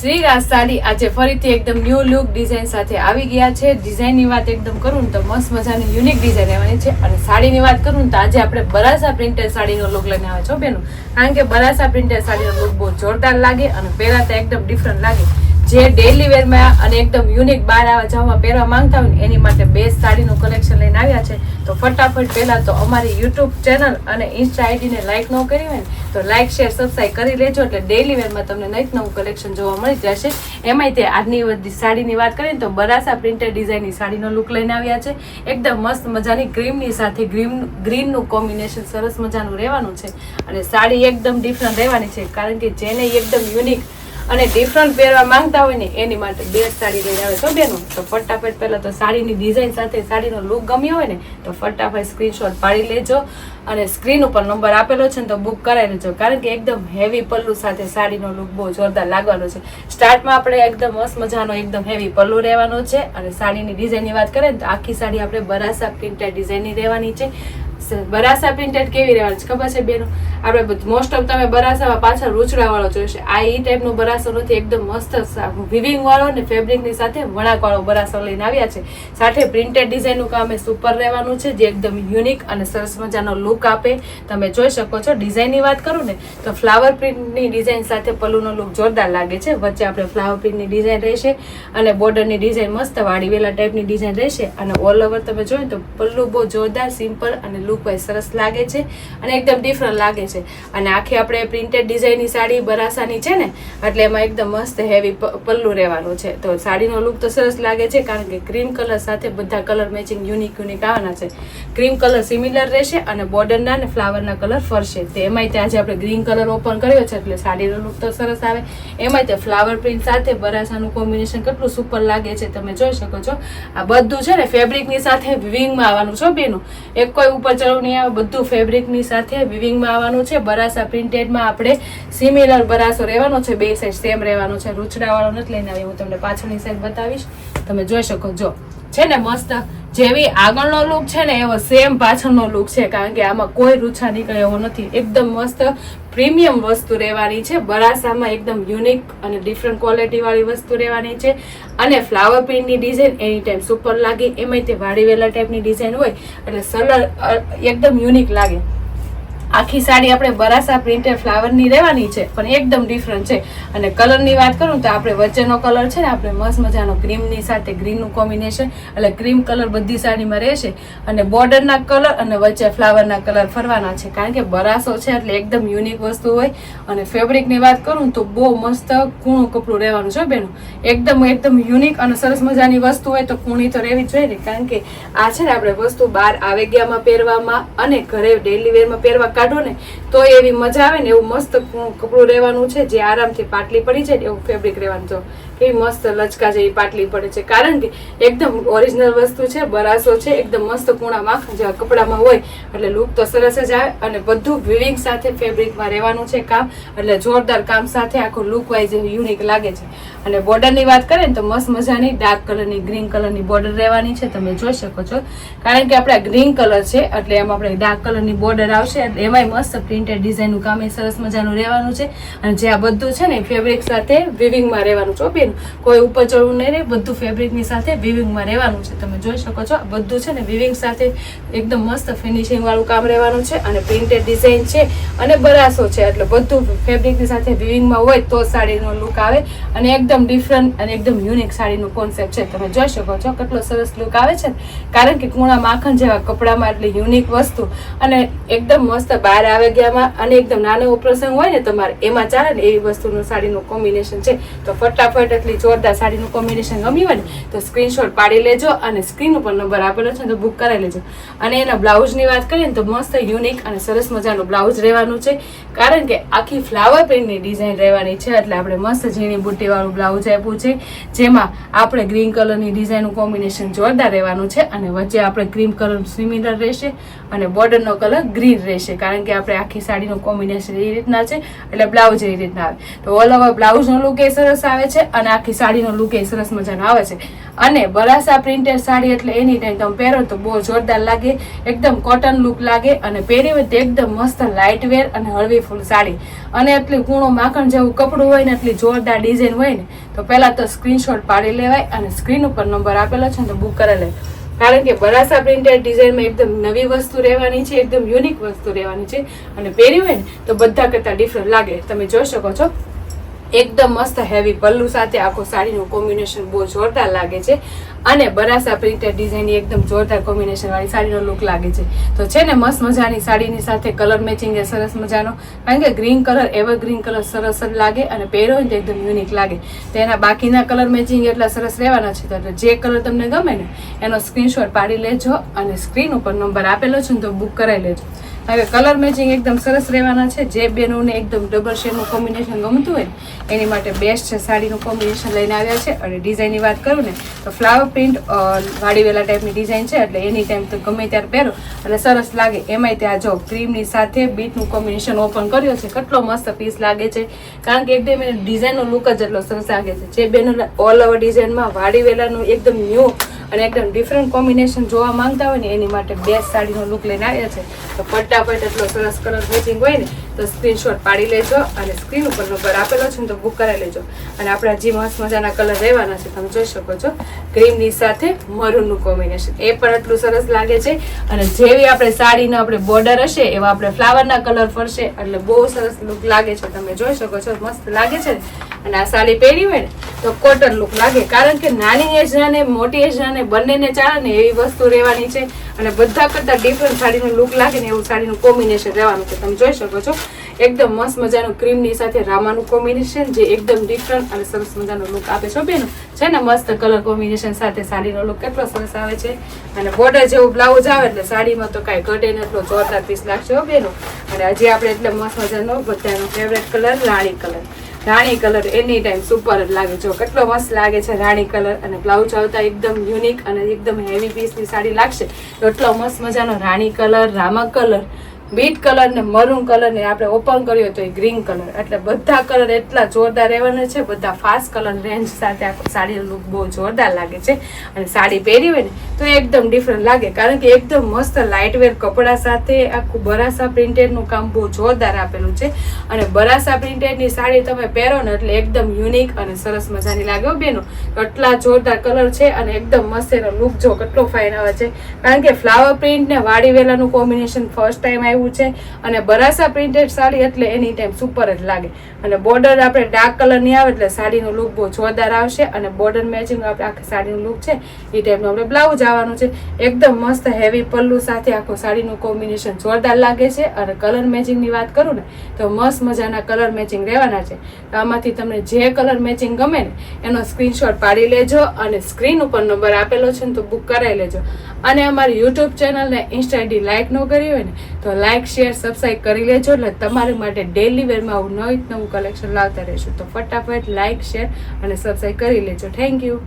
શ્રી રાજ સાડી આજે ફરીથી એકદમ ન્યૂ લુક ડિઝાઇન સાથે આવી ગયા છે. ડિઝાઇનની વાત એકદમ કરું ને તો મસ્ત મજાની યુનિક ડિઝાઇન રહેવાની છે. અને સાડીની વાત કરું ને તો આજે આપણે બરાસા પ્રિન્ટેડ સાડીનો લુક લઈને આવે છો બેનો. કારણ કે બરાસા પ્રિન્ટેડ સાડીનો લુક બહુ જોરદાર લાગે અને પહેલાં તો એકદમ ડિફરન્ટ લાગે. જે ડેલી વેરમાં અને એકદમ યુનિક બહાર આવવા જવામાં પહેરવા માંગતા હોય એની માટે બેસ્ટ સાડીનું કલેક્શન લઈને આવ્યા છે. તો ફટાફટ પહેલાં તો અમારી યુટ્યુબ ચેનલ અને ઇન્સ્ટા આઈડીને લાઇક ન કરી હોય ને, તો લાઇક શેર સબસ્ક્રાઈબ કરી લેજો. એટલે ડેલી વેરમાં તમને નવીન નવું કલેક્શન જોવા મળી જશે. એમાંય તે આજની બધી સાડીની વાત કરીએ તો બરાસા પ્રિન્ટેડ ડિઝાઇનની સાડીનો લુક લઈને આવ્યા છે. એકદમ મસ્ત મજાની ક્રીમની સાથે ગ્રીન ગ્રીનનું કોમ્બિનેશન સરસ મજાનું રહેવાનું છે. અને સાડી એકદમ ડિફરન્ટ રહેવાની છે, કારણ કે જેને એકદમ યુનિક અને ડિફરન્ટ પહેરવા માંગતા હોય ને, એની માટે બે સાડી લઈને આવે. તો બેનો, તો ફટાફટ પહેલાં તો સાડીની ડિઝાઇન સાથે સાડીનો લુક ગમ્યો હોય ને, તો ફટાફટ સ્ક્રીનશોટ પાડી લેજો. અને સ્ક્રીન ઉપર નંબર આપેલો છે ને, તો બુક કરાવી લેજો. કારણ કે એકદમ હેવી પલ્લુ સાથે સાડીનો લુક બહુ જોરદાર લાગવાનો છે. સ્ટાર્ટમાં આપણે એકદમ મસ્ત મજાનો, એકદમ હેવી પલ્લુ રહેવાનો છે. અને સાડીની ડિઝાઇનની વાત કરીએ ને, તો આખી સાડી આપણે બરાસા પ્રિન્ટેડ ડિઝાઇનની રહેવાની છે. બરાસા પ્રિન્ટેડ કેવી રહેવાની છે ખબર છે બેનો? આપણે મોસ્ટ ઓફ તમે બરાસામાં પાછળ રૂચડા વાળો જોઈશે આ એ ટાઈપનો બરાસો નથી, એકદમ મસ્ત વિવિંગવાળો અને ફેબ્રિકની સાથે વણાકવાળો બરાસો લઈને આવ્યા છે. સાથે પ્રિન્ટેડ ડિઝાઇનનું કામ એ સુપર રહેવાનું છે, જે એકદમ યુનિક અને સરસ મજાનો લુક આપે. તમે જોઈ શકો છો ડિઝાઇનની વાત કરું ને, તો ફ્લાવર પ્રિન્ટની ડિઝાઇન સાથે પલ્લુનો લુક જોરદાર લાગે છે. વચ્ચે આપણે ફ્લાવર પ્રિન્ટની ડિઝાઇન રહેશે અને બોર્ડરની ડિઝાઇન મસ્ત વાડીવેલા ટાઈપની ડિઝાઇન રહેશે. અને ઓલ ઓવર તમે જોયું તો પલ્લુ બહુ જોરદાર સિમ્પલ અને લુક હોય, સરસ લાગે છે અને એકદમ ડિફરન્ટ લાગે છે. અને આખી આપણે પ્રિન્ટેડ ડિઝાઇનની સાડી બરાસાની છે ને, એટલે એમાં એકદમ મસ્ત હેવી પલ્લુ રહેવાનું છે. તો સાડીનો લુક તો સરસ લાગે છે, કારણ કે ક્રીમ કલર સાથે બધા કલર મેચિંગ યુનિક યુનિક આવવાના છે. ક્રીમ કલર સિમિલર રહેશે અને બોર્ડરના અને ફ્લાવરના કલર ફરશે. તો એમાંય તે આજે આપણે ગ્રીન કલર ઓપન કર્યો છે, એટલે સાડીનો લુક તો સરસ આવે. એમાંય તે ફ્લાવર પ્રિન્ટ સાથે બરાસાનું કોમ્બિનેશન કેટલું સુપર લાગે છે, તમે જોઈ શકો છો. આ બધું છે ને ફેબ્રિકની સાથે વિંગમાં આવવાનું છો બેનું. એક કોઈ ઉપર નહીં બધું ફેબ્રિકની સાથે વિવિંગમાં આવવાનું છે. બરાસા પ્રિન્ટેડમાં આપણે સિમિલર બરાસો રહેવાનો છે. બે સાઈડ સેમ રહેવાનો છે. રૂચડાવાળો નથી લઈને આવી હું તમને પાછળની સાઈડ બતાવીશ. તમે જોઈ શકો. જો. છે ને મસ્ત જેવી આગળનો લુક છે ને, એવો સેમ પાછળનો લુક છે, કારણ કે આમાં કોઈ રૂછા નીકળે એવો નથી. એકદમ મસ્ત પ્રીમિયમ વસ્તુ રહેવાની છે. બરાસામાં એકદમ યુનિક અને ડિફરન્ટ ક્વોલિટીવાળી વસ્તુ રહેવાની છે. અને ફ્લાવર પ્રિન્ટની ડિઝાઇન એની ટાઈમ સુપર લાગે. એમાંય તે વાડીવેલા ટાઈપની ડિઝાઇન હોય, એટલે સરળ એકદમ યુનિક લાગે. આખી સાડી આપણે બરાસા પ્રિન્ટેડ ફ્લાવરની રહેવાની છે, પણ એકદમ ડિફરન્ટ છે. અને કલરની વાત કરું તો આપણે વચ્ચેનો કલર છે ને, આપણે મસ્ત મજાનો ક્રીમની સાથે ગ્રીનનું કોમ્બિનેશન એટલે ક્રીમ કલર બધી સાડીમાં રહેશે. અને બોર્ડરના કલર અને વચ્ચે ફ્લાવરના કલર ફરવાના છે, કારણ કે બરાસો છે એટલે એકદમ યુનિક વસ્તુ હોય. અને ફેબ્રિકની વાત કરું તો બહુ મસ્ત કૂણું કપડું રહેવાનું છે બેનું. એકદમ એકદમ યુનિક અને સરસ મજાની વસ્તુ હોય તો કૂણી તો રહેવી જોઈએ ને, કારણ કે આ છે ને આપણે વસ્તુ બહાર આવેગ્યામાં પહેરવામાં અને ઘરે ડેલી વેરમાં પહેરવા કાઢો ને, તો એવી મજા આવે ને, એવું મસ્ત કપડું રહેવાનું છે, જે આરામથી પાટલી પડી જાય ને, એવું ફેબ્રિક રહેવાનું. છે કેવી મસ્ત લચકા જેવી પાટલી પડે છે. કારણ કે એકદમ ઓરિજિનલ વસ્તુ છે, બરાસો છે, એકદમ મસ્ત કૂણા માખણ જેવા કપડામાં હોય, એટલે લુક તો સરસ જ આવે અને બધું વિવિંગ સાથે ફેબ્રિકમાં રહેવાનું છે કામ, એટલે જોરદાર કામ સાથે આખું લુક વાઇઝ યુનિક લાગે છે. અને બોર્ડરની વાત કરીએ ને તો મસ્ત મજાની ડાર્ક કલરની ગ્રીન કલરની બોર્ડર રહેવાની છે, તમે જોઈ શકો છો. કારણ કે આપણે ગ્રીન કલર છે, એટલે એમાં આપણે ડાર્ક કલરની બોર્ડર આવશે, એટલે એમાંય મસ્ત પ્રિન્ટેડ ડિઝાઇનનું કામ એ સરસ મજાનું રહેવાનું છે. અને જે આ બધું છે ને ફેબ્રિક સાથે વિવિંગમાં રહેવાનું છે બેન કોઈ ઉપર ચડવું નહીં રહે, બધું ફેબ્રિકની સાથે વિવિંગમાં રહેવાનું છે. તમે જોઈ શકો છો બધું છે ને વિવિંગ સાથે એકદમ મસ્ત ફિનિશિંગવાળું કામ રહેવાનું છે અને પ્રિન્ટેડ ડિઝાઇન છે અને બરાસો છે. એટલે બધું ફેબ્રિકની સાથે વિવિંગમાં હોય તો સાડીનો લુક આવે અને એકદમ ડિફરન્ટ અને એકદમ યુનિક સાડીનું કોન્સેપ્ટ છે. તમે જોઈ શકો છો કેટલો સરસ લુક આવે છે. કારણ કે કૂણા માખણ જેવા કપડામાં એટલે યુનિક વસ્તુ અને એકદમ મસ્ત બહાર આવે ગયામાં અને એકદમ નાનો પ્રસંગ હોય ને તમારે એમાં ચાલે ને એવી વસ્તુનું સાડીનું કોમ્બિનેશન છે. તો ફટાફટ એટલી જોરદાર સાડીનું કોમ્બિનેશન ગમ્યું હોય ને, તો સ્ક્રીનશોટ પાડી લેજો અને સ્ક્રીન ઉપર નંબર આપેલો છે તો બુક કરાવી લેજો. અને એના બ્લાઉઝની વાત કરીએ ને તો મસ્ત યુનિક અને સરસ મજાનું બ્લાઉઝ રહેવાનું છે. કારણ કે આખી ફ્લાવર પ્રિન્ટની ડિઝાઇન રહેવાની છે, એટલે આપણે મસ્ત ઝીણી બુટ્ટીવાળું બ્લાઉઝ આપ્યું છે, જેમાં આપણે ગ્રીન કલરની ડિઝાઇનનું કોમ્બિનેશન જોરદાર રહેવાનું છે અને વચ્ચે આપણે ક્રીમ કલર સિમિલર રહેશે અને બોર્ડરનો કલર ગ્રીન રહેશે. કારણ કે આપણે આખી સાડીનું કોમ્બિનેશન એ રીતના છે, એટલે બ્લાઉઝ એ રીતના આવે. તો ઓલ ઓવર બ્લાઉઝનો લુક એ સરસ આવે છે અને આખી સાડીનો લુક એ સરસ મજાનો આવે છે. અને બરાસા પ્રિન્ટેડ સાડી એટલે એની ટાઈમ તમે પહેરો તો બહુ જોરદાર લાગે, એકદમ કોટન લુક લાગે અને પહેરી હોય તો એકદમ મસ્ત લાઇટ વેર અને હળવી ફૂલ સાડી. અને એટલી કૂણું માખણ જેવું કપડું હોય ને એટલી જોરદાર ડિઝાઇન હોય ને, તો પહેલાં તો સ્ક્રીનશોટ પાડી લેવાય અને સ્ક્રીન ઉપર નંબર આપેલો છે ને તો બુક કરી લેવાય કારણ કે બરાસા પ્રિન્ટેડ ડિઝાઇનમાં એકદમ નવી વસ્તુ રહેવાની છે, એકદમ યુનિક વસ્તુ રહેવાની છે. અને પહેરી હોય ને તો બધા કરતાં ડિફરન્ટ લાગે. તમે જોઈ શકો છો. એકદમ મસ્ત હેવી પલ્લુ સાથે આખો સાડીનું કોમ્બિનેશન બહુ જોરદાર લાગે છે. અને બરાસા પ્રિન્ટેડ ડિઝાઇનની એકદમ જોરદાર કોમ્બિનેશન વાળી સાડીનો લુક લાગે છે. તો છે ને મસ્ત મજાની સાડીની સાથે કલર મેચિંગ એ સરસ મજાનો. કારણ કે green colour ever green colour સરસ જ લાગે અને પહેરો ને એકદમ યુનિક લાગે. તો એના બાકીના કલર મેચિંગ એટલા સરસ રહેવાના છે. તો જે કલર તમને ગમે ને, એનો સ્ક્રીનશોટ પાડી લેજો અને સ્ક્રીન ઉપર નંબર આપેલો છે ને તો બુક કરાવી લેજો. હવે કલર મેચિંગ એકદમ સરસ રહેવાના છે. જે બેનોને એકદમ ડબલ શેડનું કોમ્બિનેશન ગમતું હોય, એની માટે બેસ્ટ છે સાડીનું કોમ્બિનેશન લઈને આવ્યા છે. અને ડિઝાઇનની વાત કરું ને, તો ફ્લાવર પ્રિન્ટ વાડીવેલા ટાઈપની ડિઝાઇન છે, એટલે એની ટાઈમ તો ગમે ત્યારે પહેરો. એટલે સરસ લાગે, એમાંય ત્યાં જો ક્રીમની સાથે બીટનું કોમ્બિનેશન ઓપન કર્યો છે, કેટલો મસ્ત પીસ લાગે છે. કારણ કે એકદમ એની ડિઝાઇનનો લુક જ એટલો સરસ લાગે છે. જે બેનો ઓલ ઓવર ડિઝાઇનમાં વાડીવેલાનું એકદમ ન્યૂ અને એકદમ ડિફરન્ટ કોમ્બિનેશન જોવા માંગતા હોય ને, એની માટે બેસ્ટ સાડીનો લુક લઈને આવ્યા છે. તો ફટાફટ એટલો સરસ કલર મેચિંગ હોય ને, તો સ્ક્રીનશોટ પાડી લેજો અને સ્ક્રીન ઉપર નંબર આપેલો છે ને, તો બુક કરાવી લેજો. અને આપણા જે મસ્ત મજાના કલર રહેવાના છે, તમે જોઈ શકો છો. ક્રીમની સાથે મરૂનનું કોમ્બિનેશન એ પણ એટલું સરસ લાગે છે. અને જેવી આપણે સાડીનો આપણે બોર્ડર હશે, એવા આપણે ફ્લાવરના કલર ફરશે, એટલે બહુ સરસ લુક લાગે છે. તમે જોઈ શકો છો, મસ્ત લાગે છે અને આ સાડી પહેરી હોય ને તો કોટન લુક લાગે. કારણ કે નાની એજના ને મોટી એજના ને બંનેને ચાલે ને એવી વસ્તુ રહેવાની છે. અને બધા કરતા ડિફરન્ટ સાડીનું લુક લાગે ને એવું સાડીનું કોમ્બિનેશન રહેવાનું છે. તમે જોઈ શકો છો. એકદમ મસ્ત મજાનું ક્રીમની સાથે રામાનું કોમ્બિનેશન જે એકદમ ડિફરન્ટ અને સરસ મજાનો લુક આપે છે. બેન? છે ને મસ્ત કલર કોમ્બિનેશન સાથે સાડીનો લુક કેટલો સરસ આવે છે. અને બોર્ડર જેવું બ્લાઉઝ આવે એટલે સાડીમાં તો કાંઈ ઘટે ને એટલો જોરદાર પીસ લાગશે. હો બેનો? અને હજી આપણે એટલે મસ્ત મજાનો બધાનો ફેવરેટ કલર રાણી કલર રાણી કલર એની ટાઈમ સુપર જ લાગે. જો કેટલો મસ્ત લાગે છે રાણી કલર અને બ્લાઉઝ આવતા એકદમ યુનિક અને એકદમ હેવી પીસની સાડી લાગશે. એટલો મસ્ત મજાનો રાણી કલર, રામા કલર બીટ કલર ને મરૂન કલર ને આપણે ઓપન કર્યો તો એ ગ્રીન કલર. એટલે બધા કલર એટલા જોરદાર રહેવાના છે, બધા ફાસ્ટ કલર રેન્જ સાથે આ સાડીનો લુક બહુ જોરદાર લાગે છે. અને સાડી પહેરી હોય ને, તો એકદમ ડિફરન્ટ લાગે. કારણ કે એકદમ મસ્ત લાઇટવેર કપડાં સાથે આખું બરાસા પ્રિન્ટેડનું કામ બહુ જોરદાર આપેલું છે. અને બરાસા પ્રિન્ટેડની સાડી તમે પહેરો ને, એટલે એકદમ યુનિક અને સરસ મજાની લાગે બેનો. કેટલા જોરદાર કલર છે અને એકદમ મસ્ત એનો લુક જો કેટલો ફાઇન આવે છે. કારણ કે ફ્લાવર પ્રિન્ટ ને વાડી વેલાનું કોમ્બિનેશન ફર્સ્ટ ટાઈમ આવ્યું છે અને બરાસા પ્રિન્ટેડ સાડી એટલે એની ટાઈમ સુપર જ લાગે. અને બોર્ડર આપણે ડાર્ક કલરની આવે એટલે સાડીનું લુક બહુ જોરદાર આવશે અને બોર્ડર મેચિંગ આપણે આખી સાડીનું લુક છે, એ ટાઈપનું આપણે બ્લાઉઝ આવવાનું છે. એકદમ મસ્ત હેવી પલ્લુ સાથે આખું સાડીનું કોમ્બિનેશન જોરદાર લાગે છે. અને કલર મેચિંગની વાત કરું ને, તો મસ્ત મજાના કલર મેચિંગ રહેવાના છે. તો આમાંથી તમને જે કલર મેચિંગ ગમે ને, એનો સ્ક્રીનશોટ પાડી લેજો અને સ્ક્રીન ઉપર નંબર આપેલો છે ને તો બુક કરાવી લેજો. અને અમારી યુટ્યુબ ચેનલને ઇન્સ્ટા આઈડી લાઇક ન કરી હોય ને, તો લાઇક શેર સબસ્ક્રાઈબ કરી લેજો. એટલે તમારી માટે ડેલી વેરમાં આવું નવું નવું કલેક્શન લાવતા રહીશું. તો ફટાફટ લાઇક શેર અને સબસ્ક્રાઈબ કરી લેજો. Thank you